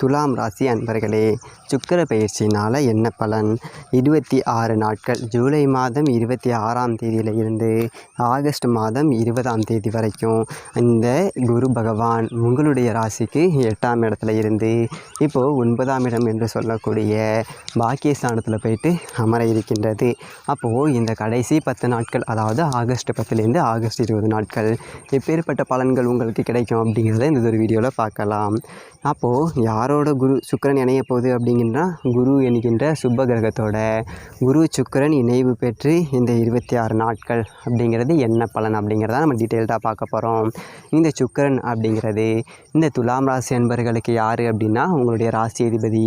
துலாம் ராசி அன்பர்களே சுக்கிர பயிற்சினால் என்ன பலன்? இருபத்தி ஆறு நாட்கள் ஜூலை மாதம் இருபத்தி ஆறாம் தேதியில் இருந்து ஆகஸ்ட் மாதம் இருபதாம் தேதி வரைக்கும் இந்த குரு பகவான் உங்களுடைய ராசிக்கு எட்டாம் இடத்துல இருந்து இப்போது ஒன்பதாம் இடம் என்று சொல்லக்கூடிய பாக்கியஸ்தானத்தில் போயிட்டு அமர இருக்கின்றது. அப்போது இந்த கடைசி பத்து நாட்கள் அதாவது ஆகஸ்ட் பத்துலேருந்து ஆகஸ்ட் இருபது நாட்கள் எப்பேற்பட்ட பலன்கள் உங்களுக்கு கிடைக்கும் அப்படிங்கிறத இந்த ஒரு வீடியோவில் பார்க்கலாம். அப்போது யார் யாரோட குரு சுக்கிரன் இணைய போகுது அப்படிங்கன்னா குரு என்கின்ற சுப்ப கிரகத்தோட. குரு சுக்கிரன் இணைவு பெற்று இந்த இருபத்தி ஆறு நாட்கள் அப்படிங்கிறது என்ன பலன் அப்படிங்கிறத நம்ம டீட்டெயில்டாக பார்க்க போகிறோம் இந்த சுக்கிரன் அப்படிங்கிறது இந்த துலாம் ராசி அன்பர்களுக்கு யார் அப்படின்னா உங்களுடைய ராசி அதிபதி.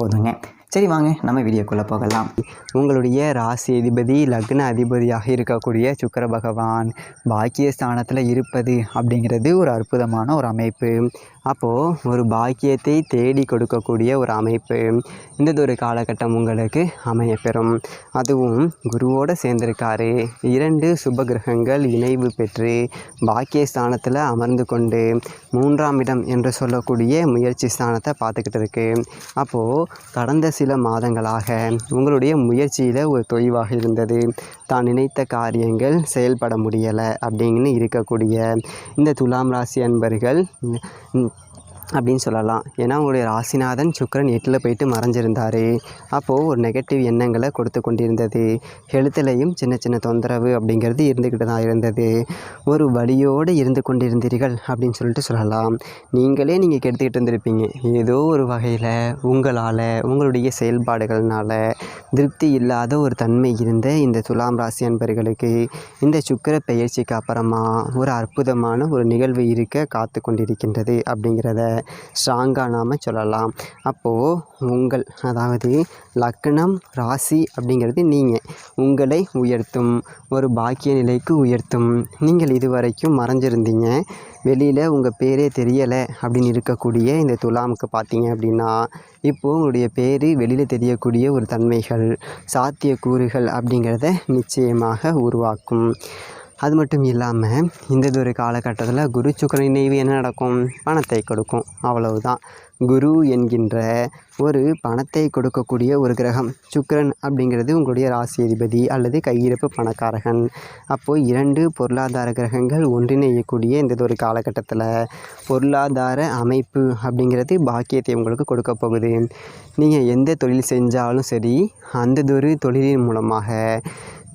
போதுங்க. சரி வாங்க நம்ம வீடியோக்குள்ளே போகலாம். உங்களுடைய ராசி அதிபதி லக்ன அதிபதியாக இருக்கக்கூடிய சுக்கர பகவான் பாக்கியஸ்தானத்தில் இருப்பது அப்படிங்கிறது ஒரு அற்புதமான ஒரு அமைப்பு. அப்போது ஒரு பாக்கியத்தை தேடி கொடுக்கக்கூடிய ஒரு அமைப்பு. இந்த ஒரு காலகட்டம் உங்களுக்கு அமையப்பெறும். அதுவும் குருவோடு சேர்ந்திருக்காரு. இரண்டு சுப கிரகங்கள் இணைவு பெற்று பாக்கியஸ்தானத்தில் அமர்ந்து கொண்டு மூன்றாம் இடம் என்று சொல்லக்கூடிய முயற்சி ஸ்தானத்தை பார்த்துக்கிட்டு இருக்கு. அப்போது கடந்த சில மாதங்களாக உங்களுடைய முயற்சியில் ஒரு தொய்வாக இருந்தது. தான் நினைத்த காரியங்கள் செயல்பட முடியலை அப்படின்னு இருக்கக்கூடிய இந்த துலாம் ராசி அன்பர்கள் அப்படின்னு சொல்லலாம். ஏன்னா உங்களுடைய ராசிநாதன் சுக்கிரன் எட்டில் போயிட்டு மறைஞ்சிருந்தார். அப்போது ஒரு நெகட்டிவ் எண்ணங்களை கொடுத்து கொண்டிருந்தது. எழுத்துலையும் சின்ன சின்ன தொந்தரவு அப்படிங்கிறது இருந்துக்கிட்டு தான் இருந்தது. ஒரு வழியோடு இருந்து கொண்டிருந்தீர்கள் அப்படின்னு சொல்லிட்டு சொல்லலாம். நீங்களே நீங்கள் கெடுத்துக்கிட்டு இருந்திருப்பீங்க. ஏதோ ஒரு வகையில் உங்களால் உங்களுடைய செயல்பாடுகள்னால திருப்தி இல்லாத ஒரு தன்மை இருந்த இந்த துலாம் ராசி அன்பர்களுக்கு இந்த சுக்கிர பெயர்ச்சிக்கு அப்புறமா ஒரு அற்புதமான ஒரு நிகழ்வு இருக்க காத்து கொண்டிருக்கின்றது அப்படிங்கிறத ஸ்ட்ராங்காக நாம் சொல்லலாம். அப்போது உங்கள் அதாவது லக்னம் ராசி அப்படிங்கிறது நீங்கள் உங்களை உயர்த்தும் ஒரு பாக்கிய நிலைக்கு உயர்த்தும். நீங்கள் இதுவரைக்கும் மறைஞ்சிருந்தீங்க. வெளியில் உங்கள் பேரே தெரியலை அப்படின்னு இருக்கக்கூடிய இந்த துலாமுக்கு பார்த்தீங்க அப்படின்னா இப்போது உங்களுடைய பேர் வெளியில் தெரியக்கூடிய ஒரு தன்மைகள் சாத்தியக்கூறுகள் அப்படிங்கிறத நிச்சயமாக உருவாக்கும். அது மட்டும் இல்லாமல் இந்த ஒரு காலகட்டத்தில் குரு சுக்கர இணைவு என்ன நடக்கும்? பணத்தை கொடுக்கும். அவ்வளவுதான். குரு என்கின்ற ஒரு பணத்தை கொடுக்கக்கூடிய ஒரு கிரகம் சுக்கரன் அப்படிங்கிறது உங்களுடைய ராசி அதிபதி அல்லது கையிருப்பு பணக்காரகன். அப்போது இரண்டு பொருளாதார கிரகங்கள் ஒன்றிணையக்கூடிய இந்த ஒரு காலகட்டத்தில் பொருளாதார அமைப்பு அப்படிங்கிறது பாக்கியத்தை உங்களுக்கு கொடுக்க போகுது. நீங்கள் எந்த தொழில் செஞ்சாலும் சரி அந்த ஒரு தொழிலின் மூலமாக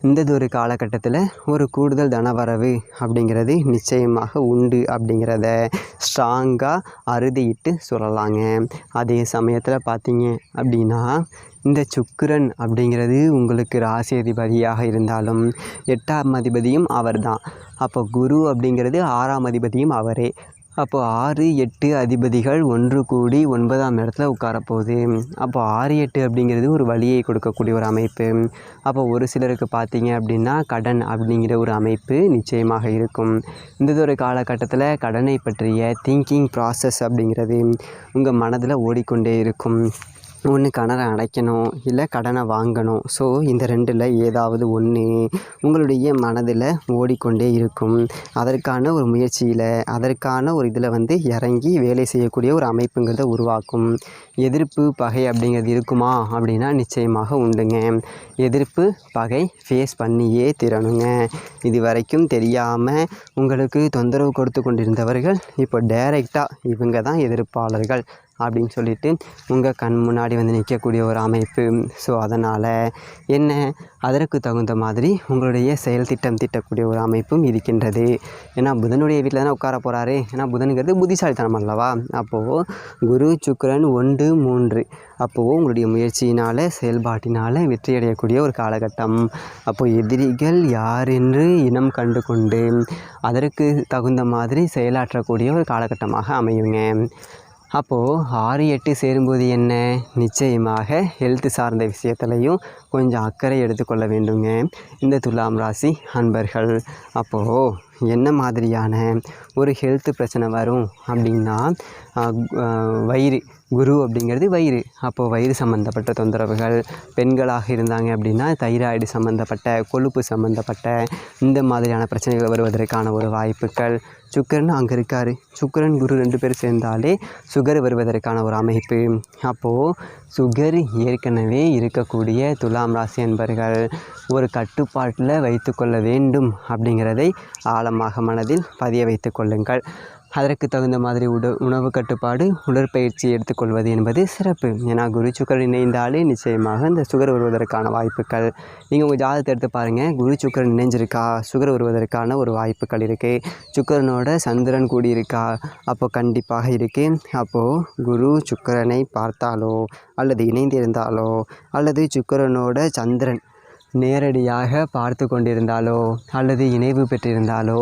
இந்ததொரு காலகட்டத்தில் ஒரு கூடுதல் தனவரவு அப்படிங்கிறது நிச்சயமாக உண்டு அப்படிங்கிறத ஸ்ட்ராங்காக அறுதியிட்டு சொல்லலாங்க. அதே சமயத்தில் பார்த்தீங்க அப்படின்னா இந்த சுக்கிரன் அப்படிங்கிறது உங்களுக்கு ராசி அதிபதியாக இருந்தாலும் எட்டாம் அதிபதியும் அவர்தான். அப்போ குரு அப்படிங்கிறது ஆறாம் அதிபதியும் அவரே. அப்போ ஆறு எட்டு அதிபதிகள் ஒன்று கூடி ஒன்பதாம் இடத்துல உட்காரப்போகுது. அப்போ ஆறு எட்டு அப்படிங்கிறது ஒரு வழியை கொடுக்கக்கூடிய ஒரு அமைப்பு. அப்போ ஒரு சிலருக்கு பார்த்தீங்க அப்படின்னா கடன் அப்படிங்கிற ஒரு அமைப்பு நிச்சயமாக இருக்கும். இந்த ஒரு காலகட்டத்தில் கடனை பற்றிய திங்கிங் ப்ராசஸ் அப்படிங்கிறது உங்கள் மனதில் ஓடிக்கொண்டே இருக்கும். ஒன்று கடனை அடைக்கணும் இல்லை கடனை வாங்கணும். ஸோ இந்த ரெண்டில் ஏதாவது ஒன்று உங்களுடைய மனதில் ஓடிக்கொண்டே இருக்கும். அதற்கான ஒரு முயற்சியில் அதற்கான ஒரு இதில் வந்து இறங்கி வேலை செய்யக்கூடிய ஒரு அமைப்புங்கிறத உருவாக்கும். எதிர்ப்பு பகை அப்படிங்கிறது இருக்குமா? அப்படின்னா நிச்சயமாக உண்டுங்க. எதிர்ப்பு பகை ஃபேஸ் பண்ணியே திறனுங்க. இது வரைக்கும் தெரியாமல் உங்களுக்கு தொந்தரவு கொடுத்து கொண்டிருந்தவர்கள் இப்போ டைரெக்டாக இவங்க தான் எதிர்ப்பாளர்கள். அப்படின்னு சொல்லிட்டு உங்கள் கண் முன்னாடி வந்து நிற்கக்கூடிய ஒரு அமைப்பு. ஸோ அதனால் என்ன? அதற்கு தகுந்த மாதிரி உங்களுடைய செயல் திட்டம் தீட்டக்கூடிய ஒரு அமைப்பும் இருக்கின்றது. ஏன்னா புதனுடைய வீட்டில் தானே உட்கார போகிறாரு ஏன்னா புதனுங்கிறது புத்திசாலித்தனம் அல்லவா? அப்போது குரு சுக்கரன் ஒன்று மூன்று. அப்போது உங்களுடைய முயற்சியினால் செயல்பாட்டினால் வெற்றியடையக்கூடிய ஒரு காலகட்டம். அப்போது எதிரிகள் யார் என்று இனம் கண்டு கொண்டு அதற்கு தகுந்த மாதிரி செயலாற்றக்கூடிய ஒரு காலகட்டமாக அமையுங்க. அப்போது ஆறு எட்டு சேரும்போது என்ன? நிச்சயமாக ஹெல்த் சார்ந்த விஷயத்துலையும் கொஞ்சம் அக்கறை எடுத்துக்கொள்ள வேண்டுங்க. இந்த துலாம் ராசி அன்பர்கள் அப்போது என்ன மாதிரியான ஒரு ஹெல்த் பிரச்சனை வரும் அப்படின்னா வயிறு குரு அப்படிங்கிறது வயிறு. அப்போது வயிறு சம்மந்தப்பட்ட தொந்தரவுகள் பெண்களாக இருந்தாங்க அப்படின்னா தைராய்டு சம்மந்தப்பட்ட கொழுப்பு சம்மந்தப்பட்ட இந்த மாதிரியான பிரச்சனைகள் வருவதற்கான ஒரு வாய்ப்புகள். சுக்கரன் அங்கே இருக்கார். சுக்கரன் குரு ரெண்டு பேரும் சேர்ந்தாலே சுகர் வருவதற்கான ஒரு அமைப்பு. அப்போது சுகர் ஏற்கனவே இருக்கக்கூடிய துலாம் ராசி என்பர்கள் ஒரு கட்டுப்பாட்டில் வைத்துக்கொள்ள வேண்டும் அப்படிங்கிறதை ஆழமாக மனதில் பதிய வைத்து கொள்ளுங்கள். அதற்கு தகுந்த மாதிரி உட உணவு கட்டுப்பாடு உடற்பயிற்சி எடுத்துக்கொள்வது என்பது சிறப்பு. ஏன்னா குரு சுக்கரன் இணைந்தாலே நிச்சயமாக இந்த சுகர் வருவதற்கான வாய்ப்புகள். நீங்கள் உங்கள் ஜாதகத்தை எடுத்து பாருங்கள் குரு சுக்கர் இணைஞ்சிருக்கா? சுகர் வருவதற்கான ஒரு வாய்ப்புகள் இருக்குது சுக்கரனோட சந்திரன் கூடியிருக்கா? அப்போ கண்டிப்பாக இருக்குது அப்போது குரு சுக்கிரனை பார்த்தாலோ அல்லது இணைந்திருந்தாலோ அல்லது சுக்கரனோட சந்திரன் நேரடியாக பார்த்து கொண்டிருந்தாலோ அல்லது இணைவு பெற்றிருந்தாலோ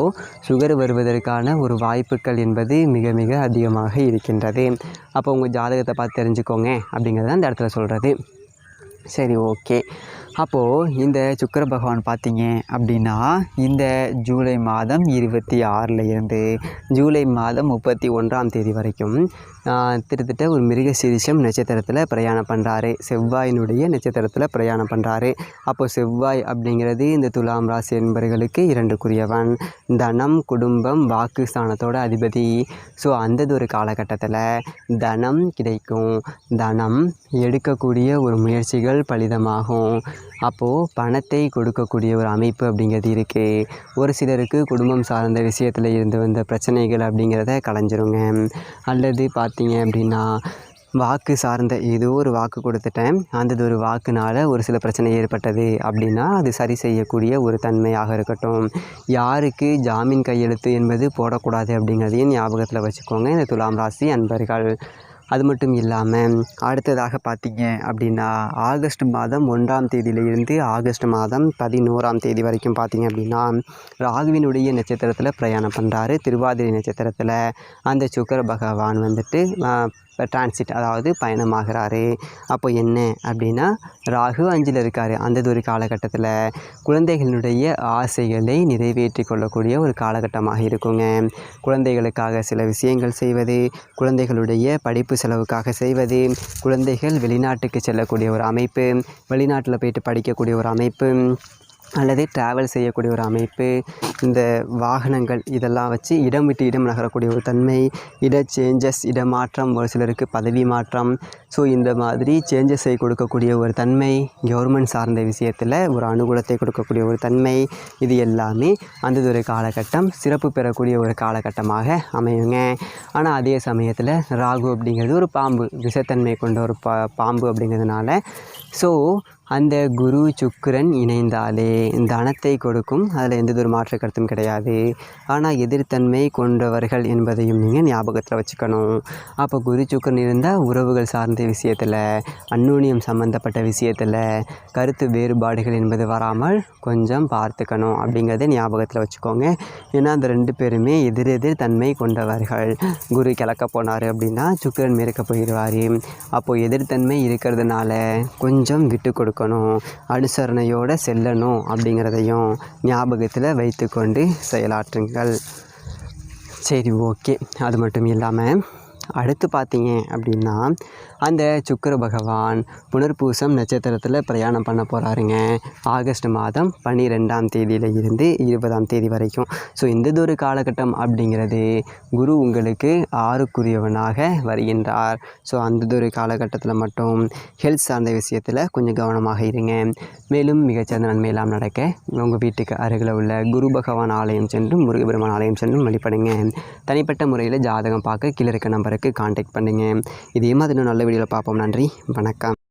சுகர் வருவதற்கான ஒரு வாய்ப்புகள் என்பது மிக மிக அதிகமாக இருக்கின்றது. அப்போ உங்கள் ஜாதகத்தை பார்த்து தெரிஞ்சுக்கோங்க அப்படிங்கிறத அந்த இடத்துல சொல்கிறது சரி ஓகே. அப்போது இந்த சுக்கர பகவான் பார்த்தீங்க அப்படின்னா இந்த ஜூலை மாதம் இருபத்தி ஆறில் இருந்து ஜூலை மாதம் முப்பத்தி ஒன்றாம் தேதி வரைக்கும் ஆஹ், கிட்டத்தட்ட ஒரு மிருகசீரிஷம் நட்சத்திரத்தில் பிரயாணம் பண்ணுறாரு செவ்வாயினுடைய நட்சத்திரத்தில் பிரயாணம் பண்ணுறாரு அப்போது செவ்வாய் அப்படிங்கிறது இந்த துலாம் ராசி என்பவர்களுக்கு இரண்டுக்குரியவன். தனம் குடும்பம் வாக்கு ஸ்தானத்தோட அதிபதி. ஸோ அந்தது ஒரு காலகட்டத்தில் தனம் கிடைக்கும். தனம் எடுக்கக்கூடிய ஒரு முயற்சிகள் பலிதமாகும். அப்போது பணத்தை கொடுக்கக்கூடிய ஒரு அமைப்பு அப்படிங்கிறது இருக்குது ஒரு சிலருக்கு குடும்பம் சார்ந்த விஷயத்தில் இருந்து வந்த பிரச்சனைகள் அப்படிங்கிறத களைஞ்சிருங்க அல்லது பார்த்தீங்க அப்படின்னா வாக்கு சார்ந்த ஏதோ ஒரு வாக்கு கொடுத்துட்டேன். அந்த ஒரு வாக்குனால் ஒரு சில பிரச்சனை ஏற்பட்டது அப்படின்னா அது சரி செய்யக்கூடிய ஒரு தன்மையாக இருக்கட்டும். யாருக்கு ஜாமீன் கையெழுத்து என்பது போடக்கூடாது அப்படிங்கிறதையும் ஞாபகத்தில் வச்சுக்கோங்க. இந்த துலாம் ராசி அன்பர்கள். அது மட்டும் இல்லாமல் அடுத்ததாக பார்த்தீங்க அப்படின்னா ஆகஸ்ட் மாதம் ஒன்றாம் தேதியிலிருந்து ஆகஸ்ட் மாதம் பதினோராம் தேதி வரைக்கும் பார்த்தீங்க அப்படின்னா ராகுவினுடைய நட்சத்திரத்தில் பிரயாணம் பண்ணுறாரு திருவாதிரை நட்சத்திரத்தில் அந்த சுக்கர பகவான் வந்துட்டு டிரான்சிட் அதாவது பயணமாகிறாரு அப்போ என்ன அப்படின்னா ராகு அஞ்சில் இருக்கார். அந்த ஒரு காலகட்டத்தில் குழந்தைகளுடைய ஆசைகளை நிறைவேற்றி கொள்ளக்கூடிய ஒரு காலகட்டமாக இருக்குங்க. குழந்தைகளுக்காக சில விஷயங்கள் செய்வது குழந்தைகளுடைய படிப்பு செலவுக்காக செய்வது குழந்தைகள் வெளிநாட்டுக்கு செல்லக்கூடிய ஒரு அமைப்பு வெளிநாட்டில் போயிட்டு படிக்கக்கூடிய ஒரு அமைப்பு அல்லது ட்ராவல் செய்யக்கூடிய ஒரு அமைப்பு இந்த வாகனங்கள் இதெல்லாம் வச்சு இடம் விட்டு இடம் நகரக்கூடிய ஒரு தன்மை இட சேஞ்சஸ் இடமாற்றம் ஒரு சிலருக்கு பதவி மாற்றம். ஸோ இந்த மாதிரி சேஞ்சஸை கொடுக்கக்கூடிய ஒரு தன்மை கவர்மெண்ட் சார்ந்த விஷயத்தில் ஒரு அனுகூலத்தை கொடுக்கக்கூடிய ஒரு தன்மை இது எல்லாமே அந்த ஒரு காலகட்டம் சிறப்பு பெறக்கூடிய ஒரு காலகட்டமாக அமையுங்க. ஆனால் அதே சமயத்தில் ராகு அப்படிங்கிறது ஒரு பாம்பு விஷத்தன்மை கொண்ட ஒரு பா பாம்பு அப்படிங்கிறதுனால. ஸோ அந்த குரு சுக்கரன் இணைந்தாலே தனத்தை கொடுக்கும். அதில் எந்த ஒரு மாற்று கருத்தும் கிடையாது. ஆனால் எதிர்த்தன்மை கொண்டவர்கள் என்பதையும் நீங்கள் ஞாபகத்தில் வச்சுக்கணும். அப்போ குரு சுக்கரன் இருந்தால் உறவுகள் சார்ந்த விஷயத்தில் அந்நூன்யம் சம்மந்தப்பட்ட விஷயத்தில் கருத்து வேறுபாடுகள் என்பது வராமல் கொஞ்சம் பார்த்துக்கணும் அப்படிங்கிறத ஞாபகத்தில் வச்சுக்கோங்க. ஏன்னா அந்த ரெண்டு பேருமே எதிரெதிர் தன்மை கொண்டவர்கள். குரு கிளக்க போனார் அப்படின்னா சுக்கிரன் மேற்க போயிடுவார். அப்போது எதிர்த்தன்மை இருக்கிறதுனால கொஞ்சம் விட்டு கொடுக்கணும். அனுசரணையோடு செல்லணும் அப்படிங்கிறதையும் ஞாபகத்தில் வைத்துக்கொண்டு செயலாற்றுங்கள். சரி ஓகே. அது மட்டும் இல்லாமல் அடுத்து பார்த்தீங்க அப்படின்னா அந்த சுக்கர பகவான் புனர்பூசம் நட்சத்திரத்தில் பிரயாணம் பண்ண போகிறாருங்க ஆகஸ்ட் மாதம் பன்னிரெண்டாம் தேதியில் இருந்து இருபதாம் தேதி வரைக்கும். ஸோ இந்த ஒரு காலகட்டம் அப்படிங்கிறது குரு உங்களுக்கு ஆறுக்குரியவனாக வருகின்றார். ஸோ அந்த ஒரு காலகட்டத்தில் மட்டும் ஹெல்த் சார்ந்த விஷயத்தில் கொஞ்சம் கவனமாக இருங்க. மேலும் மிகச்சிறந்த நன்மையெல்லாம் நடக்க உங்கள் வீட்டுக்கு அருகில் உள்ள குரு பகவான் ஆலயம் சென்றும் முருகபெருமான் ஆலயம் சென்றும் வழிபடுங்க. தனிப்பட்ட முறையில் ஜாதகம் பார்க்க கீழே இருக்க நம்பருக்கு காண்டாக்ட் பண்ணுங்கள் இதே மாதிரி இன்னும் நல்ல வீடியோவில் பார்ப்போம். நன்றி. வணக்கம்.